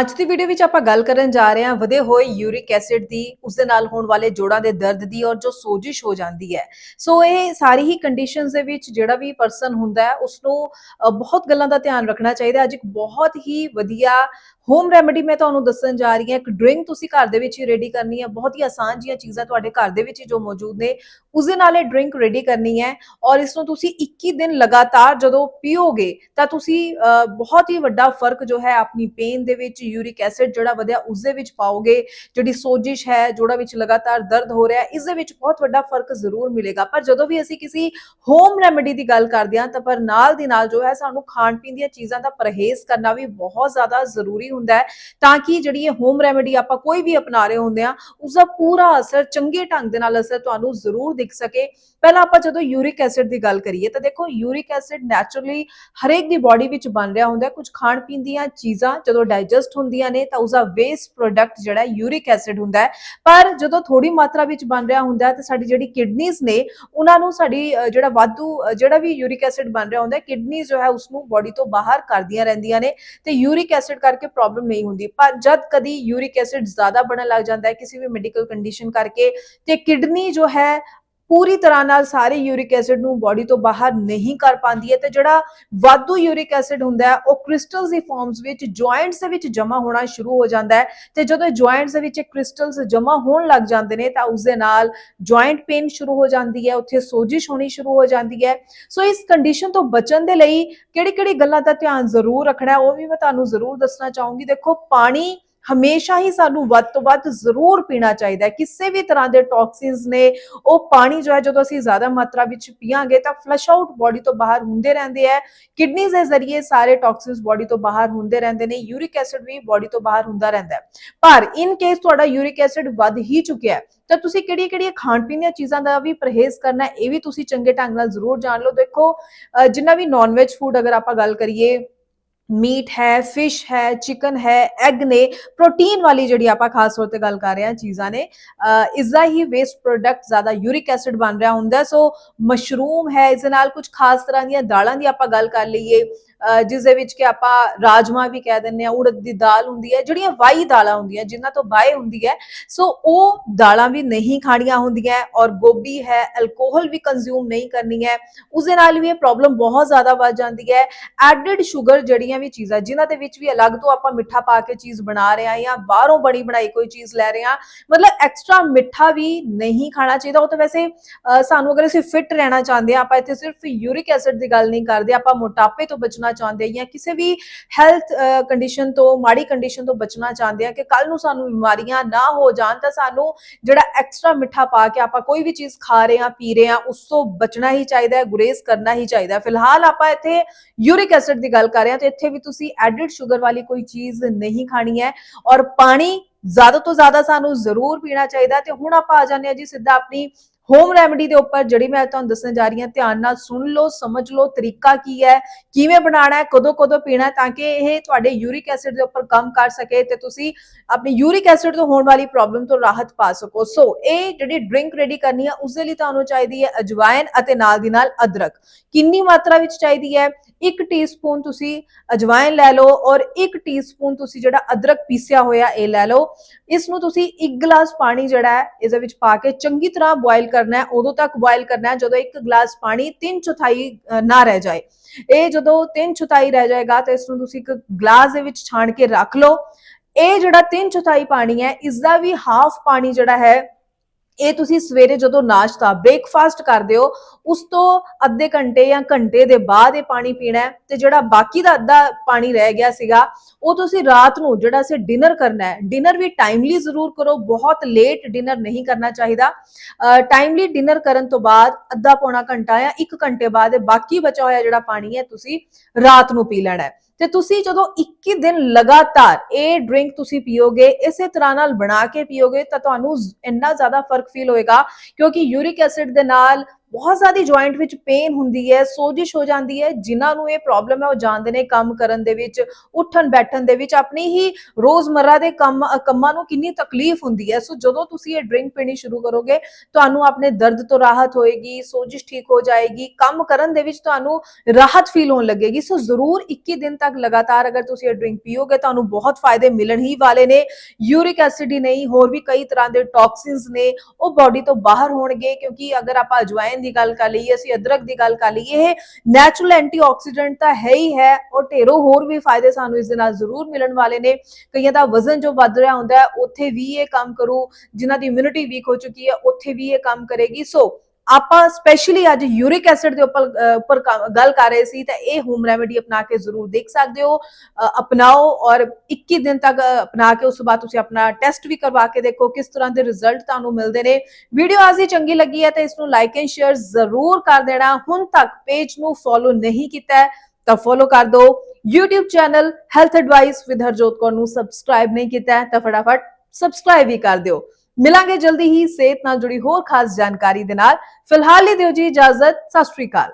ਅੱਜ ਦੀ ਵੀਡੀਓ ਵਿੱਚ ਆਪਾਂ ਗੱਲ ਕਰਨ ਜਾ ਰਹੇ ਹਾਂ ਵਧੇ ਹੋਏ ਯੂਰਿਕ ਐਸਿਡ ਦੀ, ਉਸ ਦੇ ਨਾਲ ਹੋਣ ਵਾਲੇ ਜੋੜਾਂ ਦੇ ਦਰਦ ਦੀ ਔਰ ਜੋ ਸੋਜਿਸ਼ ਹੋ ਜਾਂਦੀ ਹੈ। ਸੋ ਇਹ ਸਾਰੀ ਹੀ ਕੰਡੀਸ਼ਨਸ ਦੇ ਵਿੱਚ ਜਿਹੜਾ ਵੀ ਪਰਸਨ ਹੁੰਦਾ ਹੈ ਉਸ ਨੂੰ ਬਹੁਤ ਗੱਲਾਂ ਦਾ ਧਿਆਨ ਰੱਖਣਾ ਚਾਹੀਦਾ ਅੱਜ ਇੱਕ ਬਹੁਤ ਹੀ ਵਧੀਆ ਹੋਮ ਰੈਮੇਡੀ ਮੈਂ ਤੁਹਾਨੂੰ ਦੱਸਣ ਜਾ ਰਹੀ ਹਾਂ। ਇੱਕ ਡਰਿੰਕ ਤੁਸੀਂ ਘਰ ਦੇ ਵਿੱਚ ਹੀ ਰੈਡੀ ਕਰਨੀ ਹੈ। ਬਹੁਤ ਹੀ ਆਸਾਨ ਜੀਆਂ ਚੀਜ਼ਾਂ ਤੁਹਾਡੇ ਘਰ ਦੇ ਵਿੱਚ ਹੀ ਜੋ ਮੌਜੂਦ ਨੇ ਉਸ ਦੇ ਨਾਲ ਇਹ ਡਰਿੰਕ ਰੈਡੀ ਕਰਨੀ ਹੈ ਔਰ ਇਸ ਨੂੰ ਤੁਸੀਂ 21 ਦਿਨ ਲਗਾਤਾਰ ਜਦੋਂ ਪੀਓਗੇ ਤਾਂ ਤੁਸੀਂ ਬਹੁਤ ਹੀ ਵੱਡਾ ਫ਼ਰਕ ਜੋ ਹੈ ਆਪਣੀ ਪੇਨ ਦੇ ਵਿੱਚ ਯੂਰਿਕ ਐਸਿਡ ਜਿਹੜਾ ਵਧਿਆ ਉਸ ਦੇ ਵਿੱਚ ਪਾਓਗੇ, ਜਿਹੜੀ ਸੋਜਿਸ਼ ਹੈ, ਜੋੜਾ ਵਿੱਚ ਲਗਾਤਾਰ ਦਰਦ ਹੋ ਰਿਹਾ ਹੈ ਇਸ ਦੇ ਵਿੱਚ ਬਹੁਤ ਵੱਡਾ ਫ਼ਰਕ ਜ਼ਰੂਰ ਮਿਲੇਗਾ। ਪਰ ਜਦੋਂ ਵੀ ਅਸੀਂ ਕਿਸੇ ਹੋਮ ਰੈਮੇਡੀ ਦੀ ਗੱਲ ਕਰਦੇ ਹਾਂ ਤਾਂ ਪਰ ਨਾਲ ਦੀ ਨਾਲ ਜੋ ਹੈ ਸਾਨੂੰ ਖਾਣ ਪੀਣ ਦੀਆਂ ਚੀਜ਼ਾਂ ਦਾ ਪਰਹੇਜ਼ ਕਰਨਾ ਵੀ ਬਹੁਤ ਜ਼ਿਆਦਾ ਜ਼ਰੂਰੀ ਹੁੰਦਾ ਹੈ ਤਾਂ ਕਿ ਜਿਹੜੀ ਇਹ ਹੋਮ ਰੈਮੇਡੀ ਆਪਾਂ ਕੋਈ ਵੀ ਅਪਣਾ ਰਹੇ ਹੁੰਦੇ ਆ ਉਸ ਦਾ ਪੂਰਾ ਅਸਰ ਚੰਗੇ ਢੰਗ ਦੇ ਨਾਲ ਅਸਰ ਤੁਹਾਨੂੰ ਜ਼ਰੂਰ ਦਿਖ ਸਕੇ। ਪਹਿਲਾਂ ਆਪਾਂ ਜਦੋਂ ਯੂਰਿਕ ਐਸਿਡ ਦੀ ਗੱਲ ਕਰੀਏ ਤਾਂ ਦੇਖੋ ਯੂਰਿਕ ਐਸਿਡ ਨੈਚੁਰਲੀ ਹਰੇਕ ਦੀ ਬਾਡੀ ਵਿੱਚ ਬਣ ਰਿਹਾ ਹੁੰਦਾ ਕੁਝ ਖਾਣ ਪੀਣ ਦੀਆਂ ਚੀਜ਼ਾਂ ਜਦੋਂ ਡਾਈਜੈਸਟ ਹੁੰਦੀਆਂ ਨੇ ਤਾਂ ਉਸਦਾ ਵੇਸਟ ਪ੍ਰੋਡਕਟ ਜਿਹੜਾ ਯੂਰਿਕ ਐਸਿਡ ਹੁੰਦਾ ਪਰ ਜਦੋਂ ਥੋੜੀ ਮਾਤਰਾ ਵਿੱਚ ਬਣ ਰਿਹਾ ਹੁੰਦਾ ਹੈ ਸਾਡੀ ਜਿਹੜੀ ਕਿਡਨੀਜ਼ ਨੇ ਉਹਨਾਂ ਨੂੰ ਸਾਡੀ ਜਿਹੜਾ ਵਾਧੂ ਜਿਹੜਾ ਵੀ ਯੂਰਿਕ ਐਸਿਡ ਬਣ ਰਿਹਾ ਹੁੰਦਾ ਹੈ ਕਿਡਨੀ ਜੋ ਹੈ ਉਸ ਨੂੰ ਬਾਡੀ ਤੋਂ ਬਾਹਰ ਕਰਦੀਆਂ ਰਹਿੰਦੀਆਂ ਨੇ ਤੇ ਯੂਰਿਕ ਐਸਿਡ ਕਰਕੇ ਪ੍ਰੋਬਲਮ ਨਹੀਂ ਹੁੰਦੀ। ਪਰ ਜਦ ਕਦੀ ਯੂਰਿਕ ਐਸਿਡ ਜ਼ਿਆਦਾ ਬਣਨ ਲੱਗ ਜਾਂਦਾ ਹੈ, ਕਿਸੇ ਵੀ ਮੈਡੀਕਲ ਕੰਡੀਸ਼ਨ ਕਰਕੇ ਤੇ ਕਿਡਨੀ ਜੋ ਹੈ ਪੂਰੀ ਤਰ੍ਹਾਂ ਨਾਲ ਸਾਰੇ ਯੂਰਿਕ ਐਸਿਡ ਨੂੰ ਬਾਡੀ ਤੋਂ ਬਾਹਰ ਨਹੀਂ ਕਰ ਪਾਉਂਦੀ ਹੈ ਤੇ ਜਿਹੜਾ ਵਾਧੂ ਯੂਰਿਕ ਐਸਿਡ ਹੁੰਦਾ ਹੈ, ਉਹ ਕ੍ਰਿਸਟਲਸ ਦੀ ਫਾਰਮਸ ਵਿੱਚ ਜੁਆਇੰਟਸ ਦੇ ਵਿੱਚ ਜਮਾ ਹੋਣਾ ਸ਼ੁਰੂ ਹੋ ਜਾਂਦਾ ਹੈ ਤੇ ਜਦੋਂ ਜੁਆਇੰਟਸ ਦੇ ਵਿੱਚ ਕ੍ਰਿਸਟਲਸ ਜਮਾ ਹੋਣ ਲੱਗ ਜਾਂਦੇ ਨੇ ਤਾਂ ਉਸ ਦੇ ਨਾਲ ਜੁਆਇੰਟ ਪੇਨ ਸ਼ੁਰੂ ਹੋ ਜਾਂਦੀ ਹੈ, ਉੱਥੇ ਸੋਜਿਸ਼ ਹੋਣੀ ਸ਼ੁਰੂ ਹੋ ਜਾਂਦੀ ਹੈ। ਸੋ ਇਸ ਕੰਡੀਸ਼ਨ ਤੋਂ ਬਚਣ ਦੇ ਲਈ ਕਿਹੜੀ-ਕਿਹੜੀ ਗੱਲਾਂ ਦਾ ਧਿਆਨ ਜ਼ਰੂਰ ਰੱਖਣਾ ਹੈ, ਉਹ ਵੀ ਮੈਂ ਤੁਹਾਨੂੰ ਜ਼ਰੂਰ ਦੱਸਣਾ ਚਾਹੂੰਗੀ। ਦੇਖੋ, ਪਾਣੀ ਹਮੇਸ਼ਾ ਹੀ ਸਾਨੂੰ ਵੱਧ ਤੋਂ ਵੱਧ ਜ਼ਰੂਰ ਪੀਣਾ ਚਾਹੀਦਾ ਹੈ। ਕਿਸੇ ਵੀ ਤਰ੍ਹਾਂ ਦੇ ਟੌਕਸਿਨਸ ਨੇ, ਉਹ ਪਾਣੀ ਜੋ ਹੈ, ਜਦੋਂ ਅਸੀਂ ਜ਼ਿਆਦਾ ਮਾਤਰਾ ਵਿੱਚ ਪੀਵਾਂਗੇ ਤਾਂ ਫਲਸ਼ ਆਊਟ ਬਾਡੀ ਤੋਂ ਬਾਹਰ ਹੁੰਦੇ ਰਹਿੰਦੇ ਹੈ। ਕਿਡਨੀਜ਼ ਦੇ ਜ਼ਰੀਏ ਸਾਰੇ ਟੌਕਸਿਨਸ ਬਾਡੀ ਤੋਂ ਬਾਹਰ ਹੁੰਦੇ ਰਹਿੰਦੇ ਨੇ ਯੂਰਿਕ ਐਸਿਡ ਵੀ ਬਾਡੀ ਤੋਂ ਬਾਹਰ ਹੁੰਦਾ ਰਹਿੰਦਾ ਹੈ। ਪਰ ਇਨ ਕੇਸ ਤੁਹਾਡਾ ਯੂਰਿਕ ਐਸਿਡ ਵੱਧ ਹੀ ਚੁੱਕਿਆ ਹੈ, ਤਾਂ ਤੁਸੀਂ ਕਿਹੜੀਆਂ ਕਿਹੜੀਆਂ ਖਾਣ ਪੀਣ ਦੀਆਂ ਚੀਜ਼ਾਂ ਦਾ ਵੀ ਪਰਹੇਜ਼ ਕਰਨਾ ਇਹ ਵੀ ਤੁਸੀਂ ਚੰਗੇ ਢੰਗ ਨਾਲ ਜ਼ਰੂਰ ਜਾਣ ਲਓ। ਦੇਖੋ ਜਿੰਨਾ ਵੀ ਨਾਨ ਵੈਜ ਫੂਡ ਅਗਰ ਆਪਾਂ ਗੱਲ ਕਰੀਏ ਮੀਟ ਹੈ ਫਿਸ਼ ਹੈ ਚਿਕਨ ਹੈ ਐਗ ਨੇ ਪ੍ਰੋਟੀਨ ਵਾਲੀ ਜਿਹੜੀ ਆਪਾਂ ਖਾਸ ਤੌਰ ਤੇ ਗੱਲ ਕਰ ਰਹੇ ਹਾਂ ਚੀਜ਼ਾਂ ਨੇ ਇਸ ਦਾ ਹੀ ਵੇਸਟ ਪ੍ਰੋਡਕਟ ਜ਼ਿਆਦਾ ਯੂਰਿਕ ਐਸਿਡ ਬਣ ਰਿਹਾ ਹੁੰਦਾ ਸੋ ਮਸ਼ਰੂਮ ਹੈ ਇਸ ਦੇ ਨਾਲ ਕੁਝ ਖਾਸ ਤਰ੍ਹਾਂ ਦੀਆਂ ਦਾਲਾਂ ਦੀ ਆਪਾਂ ਗੱਲ ਕਰ ਲਈਏ ਅ, ਜਿਸ ਦੇ ਵਿੱਚ ਕਿ ਆਪਾਂ ਰਾਜਮਾ ਵੀ ਕਹਿ ਦਿੰਦੇ ਆ ਉੜਦ ਦੀ ਦਾਲ ਹੁੰਦੀ ਹੈ ਜਿਹੜੀਆਂ ਵਾਈ ਦਾਲਾਂ ਹੁੰਦੀਆਂ ਜਿਨ੍ਹਾਂ ਤੋਂ ਬਾਏ ਹੁੰਦੀ ਹੈ। ਸੋ ਉਹ ਦਾਲਾਂ ਵੀ ਨਹੀਂ ਖਾਣੀਆਂ ਹੁੰਦੀਆਂ ਔਰ ਗੋਭੀ ਹੈ ਅਲਕੋਹਲ ਵੀ ਕੰਜ਼ਿਊਮ ਨਹੀਂ ਕਰਨੀ ਹੈ। ਉਸ ਦੇ ਨਾਲ ਵੀ ਇਹ ਪ੍ਰੋਬਲਮ ਬਹੁਤ ਜ਼ਿਆਦਾ ਵੱਧ ਜਾਂਦੀ ਹੈ। ਐਡਡ ਸ਼ੂਗਰ ਜਿਹੜੀਆਂ ਵੀ ਚੀਜ਼ਾਂ, ਜਿਨ੍ਹਾਂ ਦੇ ਵਿੱਚ ਵੀ ਅਲੱਗ ਤੋਂ ਆਪਾਂ ਮਿੱਠਾ ਪਾ ਕੇ ਚੀਜ਼ ਬਣਾ ਰਹੇ ਹਾਂ ਜਾਂ ਬਾਹਰੋਂ ਬਣੀ ਬਣਾਈ ਕੋਈ ਚੀਜ਼ ਲੈ ਰਹੇ ਹਾਂ, ਮਤਲਬ ਐਕਸਟਰਾ ਮਿੱਠਾ ਵੀ ਨਹੀਂ ਖਾਣਾ ਚਾਹੀਦਾ। ਉਹ ਤਾਂ ਵੈਸੇ ਸਾਨੂੰ ਅਗਰ ਅਸੀਂ ਫਿਟ ਰਹਿਣਾ ਚਾਹੁੰਦੇ ਹਾਂ, ਆਪਾਂ ਇੱਥੇ ਸਿਰਫ ਯੂਰਿਕ ਐਸਿਡ ਦੀ ਗੱਲ ਨਹੀਂ ਕਰਦੇ, ਆਪਾਂ ਮੋਟਾਪੇ ਤੋਂ ਬਚਣਾ ਚਾਹੁੰਦੇ ਜਾਂ ਕਿਸੇ ਵੀ ਹੈਲਥ ਕੰਡੀਸ਼ਨ ਤੋਂ, ਮਾੜੀ ਕੰਡੀਸ਼ਨ ਤੋਂ ਬਚਣਾ ਚਾਹੁੰਦੇ ਹਾਂ ਕਿ ਕੱਲ ਨੂੰ ਸਾਨੂੰ ਬਿਮਾਰੀਆਂ ਨਾ ਹੋ ਜਾਣ, ਤਾਂ ਸਾਨੂੰ ਜਿਹੜਾ ਐਕਸਟਰਾ ਮਿੱਠਾ ਪਾ ਕੇ ਆਪਾਂ ਕੋਈ ਵੀ ਚੀਜ਼ ਖਾ ਰਹੇ ਹਾਂ, ਪੀ ਰਹੇ ਹਾਂ, ਉਸ ਤੋਂ ਬਚਣਾ ਹੀ ਚਾਹੀਦਾ ਹੈ, ਗੁਰੇਜ਼ ਕਰਨਾ ਹੀ ਚਾਹੀਦਾ ਫਿਲਹਾਲ ਆਪਾਂ ਇੱਥੇ ਯੂਰਿਕ ਐਸਿਡ ਦੀ ਗੱਲ ਕਰ ਰਹੇ ਹਾਂ, ਤੇ ਇੱਥੇ ਵੀ ਤੁਸੀਂ ਐਡਡ ਸ਼ੂਗਰ ਵਾਲੀ ਕੋਈ ਚੀਜ਼ ਨਹੀਂ ਖਾਣੀ ਹੈ ਔਰ ਪਾਣੀ ਜ਼ਿਆਦਾ ਤੋਂ ਜ਼ਿਆਦਾ ਸਾਨੂੰ ਜ਼ਰੂਰ ਪੀਣਾ ਚਾਹੀਦਾ ਤੇ ਹੁਣ ਆਪਾਂ ਆ ਜਾਂਦੇ ਹਾਂ ਜੀ ਸਿੱਧਾ ਆਪਣੀ ਹੋਮ ਰੈਮਡੀ ਦੇ ਉੱਪਰ ਜਿਹੜੀ ਮੈਂ ਤੁਹਾਨੂੰ ਦੱਸਣ ਜਾ ਰਹੀ ਹਾਂ, ਧਿਆਨ ਨਾਲ ਸੁਣ ਲਓ, ਸਮਝ ਲਓ, ਤਰੀਕਾ ਕੀ ਹੈ, ਕਿਵੇਂ ਬਣਾਉਣਾ ਹੈ, ਕਦੋਂ ਕਦੋਂ ਪੀਣਾ ਤਾਂ ਕਿ ਇਹ ਤੁਹਾਡੇ ਯੂਰਿਕ ਐਸਿਡ ਦੇ ਉੱਪਰ ਕੰਮ ਕਰ ਸਕੇ ਤੇ ਤੁਸੀਂ ਆਪਣੀ ਯੂਰਿਕ ਐਸਿਡ ਤੋਂ ਹੋਣ ਵਾਲੀ ਪ੍ਰੋਬਲਮ ਤੋਂ ਰਾਹਤ ਪਾ ਸਕੋ। ਸੋ ਇਹ ਜਿਹੜੀ ਡਰਿੰਕ ਰੈਡੀ ਕਰਨੀ ਹੈ ਉਸ ਦੇ ਲਈ ਤੁਹਾਨੂੰ ਚਾਹੀਦੀ ਹੈ ਅਜਵਾਇਨ ਅਤੇ ਨਾਲ ਦੀ ਨਾਲ ਅਦਰਕ। ਕਿੰਨੀ ਮਾਤਰਾ ਵਿੱਚ ਚਾਹੀਦੀ ਹੈ? 1 ਟੀਸਪੂਨ ਤੁਸੀਂ ਅਜਵਾਇਨ ਲੈ ਲਓ ਔਰ 1 ਟੀਸਪੂਨ ਤੁਸੀਂ ਜਿਹੜਾ ਅਦਰਕ ਪੀਸਿਆ ਹੋਇਆ, ਇਹ ਲੈ ਲਓ। ਇਸ ਨੂੰ ਤੁਸੀਂ 1 ਗਲਾਸ ਪਾਣੀ ਜਿਹੜਾ ਹੈ ਇਸ ਦੇ ਵਿੱਚ ਪਾ ਕੇ ਚੰਗੀ ਤਰ੍ਹਾਂ ਬੋਇਲ ਕਰਨਾ ਹੈ, ਉਦੋਂ ਤੱਕ ਬੋਇਲ ਕਰਨਾ ਹੈ, ਜਦੋਂ ਇੱਕ ਗਲਾਸ ਪਾਣੀ 3 ਚੌਥਾਈ ਨਾ ਰਹਿ ਜਾਏ। ਇਹ ਜਦੋਂ 3 ਚੌਥਾਈ ਰਹਿ ਜਾਏਗਾ ਤਾਂ ਇਸ ਨੂੰ ਤੁਸੀਂ ਇੱਕ ਗਲਾਸ ਦੇ ਵਿੱਚ ਛਾਣ ਕੇ ਰੱਖ ਲਓ। ਇਹ ਜਿਹੜਾ 3 ਚੌਥਾਈ ਪਾਣੀ ਹੈ ਇਸ ਦਾ ਵੀ ਹਾਫ ਪਾਣੀ ਜਿਹੜਾ ਹੈ ਇਹ ਤੁਸੀਂ ਸਵੇਰੇ ਜਦੋਂ ਨਾਸ਼ਤਾ ਬ੍ਰੇਕਫਾਸਟ ਕਰਦੇ ਹੋ, ਉਸ ਤੋਂ ਅੱਧੇ ਘੰਟੇ ਜਾਂ ਘੰਟੇ ਦੇ ਬਾਅਦ ਇਹ ਪਾਣੀ ਪੀਣਾ ਹੈ ਤੇ ਜਿਹੜਾ ਬਾਕੀ ਦਾ ਅੱਧਾ ਪਾਣੀ ਰਹਿ ਗਿਆ ਸੀਗਾ, ਉਹ ਤੁਸੀਂ ਰਾਤ ਨੂੰ ਜਿਹੜਾ ਅਸੀਂ ਡਿਨਰ ਕਰਨਾ ਹੈ ਡਿਨਰ ਵੀ ਟਾਈਮਲੀ ਜ਼ਰੂਰ ਕਰੋ, ਬਹੁਤ ਲੇਟ ਡਿਨਰ ਨਹੀਂ ਕਰਨਾ ਚਾਹੀਦਾ। ਟਾਈਮਲੀ ਡਿਨਰ ਕਰਨ ਤੋਂ ਬਾਅਦ ਅੱਧਾ ਪੌਣਾ ਘੰਟਾ ਜਾਂ 1 ਘੰਟੇ ਬਾਅਦ ਇਹ ਬਾਕੀ ਬਚਾ ਹੋਇਆ ਜਿਹੜਾ ਪਾਣੀ ਹੈ, ਤੁਸੀਂ ਰਾਤ ਨੂੰ ਪੀ ਲੈਣਾ ਹੈ। ਤੇ ਤੁਸੀਂ ਜਦੋਂ 21 ਦਿਨ ਲਗਾਤਾਰ ਇਹ ਡਰਿੰਕ ਤੁਸੀਂ ਪੀਓਗੇ, ਇਸੇ ਤਰ੍ਹਾਂ ਨਾਲ ਬਣਾ ਕੇ ਪੀਓਗੇ, ਤਾਂ ਤੁਹਾਨੂੰ ਇੰਨਾ ਜ਼ਿਆਦਾ ਫ਼ਰਕ ਫੀਲ ਹੋਏਗਾ ਕਿਉਂਕਿ ਯੂਰਿਕ ਐਸਿਡ ਦੇ ਨਾਲ ਬਹੁਤ ਜ਼ਿਆਦਾ ਜੁਆਇੰਟ ਵਿੱਚ ਪੇਨ ਹੁੰਦੀ ਹੈ, ਸੋਜਿਸ਼ ਹੋ ਜਾਂਦੀ ਹੈ, ਜਿਨ੍ਹਾਂ ਨੂੰ ਇਹ ਪ੍ਰੋਬਲਮ ਹੈ ਉਹ ਜਾਣਦੇ ਨੇ ਕੰਮ ਕਰਨ ਦੇ ਵਿੱਚ, ਉੱਠਣ ਬੈਠਣ ਦੇ ਵਿੱਚ, ਆਪਣੀ ਹੀ ਰੋਜ਼ਮਰਰਾ ਦੇ ਕੰਮ, ਕੰਮਾਂ ਨੂੰ ਕਿੰਨੀ ਤਕਲੀਫ ਹੁੰਦੀ ਹੈ। ਸੋ ਜਦੋਂ ਤੁਸੀਂ ਇਹ ਡਰਿੰਕ ਪੀਣੀ ਸ਼ੁਰੂ ਕਰੋਗੇ, ਤੁਹਾਨੂੰ ਆਪਣੇ ਦਰਦ ਤੋਂ ਰਾਹਤ ਹੋਏਗੀ, ਸੋਜਿਸ਼ ਠੀਕ ਹੋ ਜਾਏਗੀ, ਕੰਮ ਕਰਨ ਦੇ ਵਿੱਚ ਤੁਹਾਨੂੰ ਰਾਹਤ ਫੀਲ ਹੋਣ ਲੱਗੇਗੀ। ਸੋ ਜ਼ਰੂਰ 21 ਦਿਨ ਤੱਕ ਲਗਾਤਾਰ ਅਗਰ ਤੁਸੀਂ ਇਹ ਡਰਿੰਕ ਪੀਓਗੇ, ਤੁਹਾਨੂੰ ਬਹੁਤ ਫਾਇਦੇ ਮਿਲਣ ਹੀ ਵਾਲੇ ਨੇ। ਯੂਰਿਕ ਐਸਿਡ ਹੀ ਨਹੀਂ, ਹੋਰ ਵੀ ਕਈ ਤਰ੍ਹਾਂ ਦੇ ਟੌਕਸਿਨਸ ਨੇ, ਉਹ ਬਾਡੀ ਤੋਂ ਬਾਹਰ ਹੋਣਗੇ, ਕਿਉਂਕਿ ਅਗਰ ਆਪਾਂ ਅਜਵਾਇਨ ਦੀ ਗੱਲ ਕਰ ਲਈਏ, ਅਸੀਂ ਅਦਰਕ ਦੀ ਗੱਲ ਕਰ ਲਈਏ, ਇਹ ਨੈਚੁਰਲ ਐਂਟੀਆਕਸੀਡੈਂਟ ਤਾਂ ਹੈ ਹੀ ਹੈ ਔਰ ਢੇਰੋਂ ਹੋਰ ਵੀ ਫਾਇਦੇ ਸਾਨੂੰ ਇਸ ਦੇ ਨਾਲ ਜ਼ਰੂਰ ਮਿਲਣ ਵਾਲੇ ਨੇ। ਕਈਆਂ ਦਾ ਵਜ਼ਨ ਜੋ ਵੱਧ ਰਿਹਾ ਹੁੰਦਾ ਹੈ, ਉੱਥੇ ਵੀ ਇਹ ਕੰਮ ਕਰੂ, ਜਿਨ੍ਹਾਂ ਦੀ ਇਮਿਊਨਿਟੀ ਵੀਕ ਹੋ ਚੁੱਕੀ ਹੈ, ਉੱਥੇ ਵੀ ਇਹ ਕੰਮ ਕਰੇਗੀ। ਸੋ ਆਪਾਂ ਸਪੈਸ਼ਲੀ ਅੱਜ ਯੂਰਿਕ ਐਸਿਡ ਦੇ ਉੱਪਰ ਉੱਪਰ ਗੱਲ ਕਰ ਰਹੇ ਸੀ, ਤਾਂ ਇਹ ਹੋਮ ਰੈਮੇਡੀ ਅਪਣਾ ਕੇ ਜ਼ਰੂਰ ਦੇਖ ਸਕਦੇ ਹੋ। ਅਪਣਾਓ ਔਰ 21 ਦਿਨ ਤੱਕ ਅਪਣਾ ਕੇ ਉਸ ਤੋਂ ਬਾਅਦ ਤੁਸੀਂ ਆਪਣਾ ਟੈਸਟ ਵੀ ਕਰਵਾ ਕੇ ਦੇਖੋ ਕਿਸ ਤਰ੍ਹਾਂ ਦੇ ਰਿਜ਼ਲਟ ਤੁਹਾਨੂੰ ਮਿਲਦੇ ਨੇ। ਵੀਡੀਓ ਅੱਜ ਹੀ ਚੰਗੀ ਲੱਗੀ ਹੈ ਤਾਂ ਇਸ ਨੂੰ ਲਾਈਕ ਐਂਡ ਸ਼ੇਅਰ ਜ਼ਰੂਰ ਕਰ ਦੇਣਾ। ਹੁਣ ਤੱਕ ਪੇਜ ਨੂੰ ਫੋਲੋ ਨਹੀਂ ਕੀਤਾ ਹੈ, ਤਾਂ ਫੋਲੋ ਕਰ ਦਿਓ। YouTube channel health advice with Harjot Kaur ਨੂੰ ਸਬਸਕ੍ਰਾਈਬ ਨਹੀਂ ਕੀਤਾ ਹੈ, ਤਾਂ ਫਟਾਫਟ ਸਬਸਕ੍ਰਾਈਬ ਵੀ ਕਰ ਦਿਓ। ਮਿਲਾਂਗੇ ਜਲਦੀ ਹੀ ਸਿਹਤ ਨਾਲ ਜੁੜੀ ਹੋਰ ਖਾਸ ਜਾਣਕਾਰੀ ਦੇ ਨਾਲ। ਫਿਲਹਾਲ ਲਈ ਦਿਓ ਜੀ ਇਜਾਜ਼ਤ, ਸਤਿ ਸ਼੍ਰੀ ਅਕਾਲ।